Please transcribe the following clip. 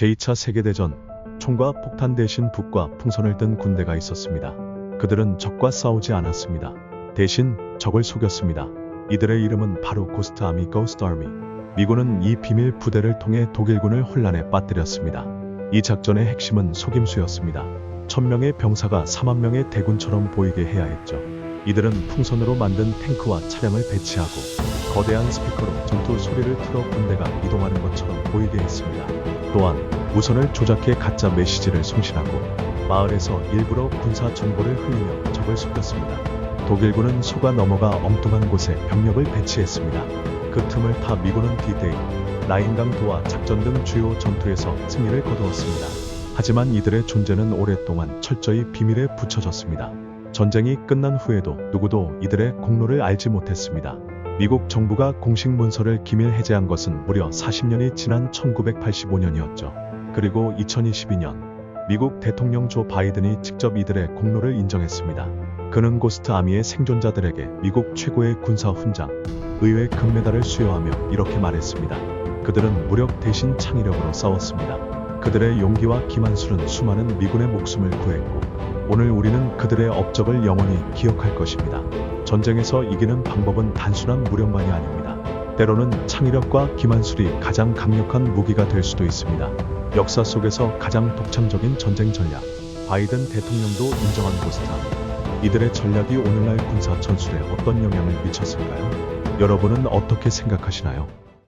제2차 세계대전 총과 폭탄 대신 북과 풍선을 든 군대가 있었습니다. 그들은 적과 싸우지 않았습니다. 대신 적을 속였습니다. 이들의 이름은 바로 고스트 아미 고스트 아미. 미군은 이 비밀 부대를 통해 독일군을 혼란에 빠뜨렸습니다. 이 작전의 핵심은 속임수였습니다. 천명의 병사가 4만 명의 대군처럼 보이게 해야 했죠. 이들은 풍선으로 만든 탱크와 차량을 배치하고 거대한 스피커로 전투 소리를 틀어 군대가 이동하는 것처럼 보이게 했습니다. 또한 무선을 조작해 가짜 메시지를 송신하고 마을에서 일부러 군사 정보를 흘리며 적을 속였습니다. 독일군은 소가 넘어가 엉뚱한 곳에 병력을 배치했습니다. 그 틈을 타 미군은 D-Day, 라인강 도와 작전 등 주요 전투에서 승리를 거두었습니다. 하지만 이들의 존재는 오랫동안 철저히 비밀에 붙여졌습니다. 전쟁이 끝난 후에도 누구도 이들의 공로를 알지 못했습니다. 미국 정부가 공식 문서를 기밀 해제한 것은 무려 40년이 지난 1985년이었죠. 그리고 2022년 미국 대통령 조 바이든이 직접 이들의 공로를 인정했습니다. 그는 고스트 아미의 생존자들에게 미국 최고의 군사 훈장, 의회 금메달을 수여하며 이렇게 말했습니다. 그들은 무력 대신 창의력으로 싸웠습니다. 그들의 용기와 기만술은 수많은 미군의 목숨을 구했고 오늘 우리는 그들의 업적을 영원히 기억할 것입니다. 전쟁에서 이기는 방법은 단순한 무력만이 아닙니다. 때로는 창의력과 기만술이 가장 강력한 무기가 될 수도 있습니다. 역사 속에서 가장 독창적인 전쟁 전략, 바이든 대통령도 인정한 고스트 이들의 전략이 오늘날 군사 전술에 어떤 영향을 미쳤을까요? 여러분은 어떻게 생각하시나요?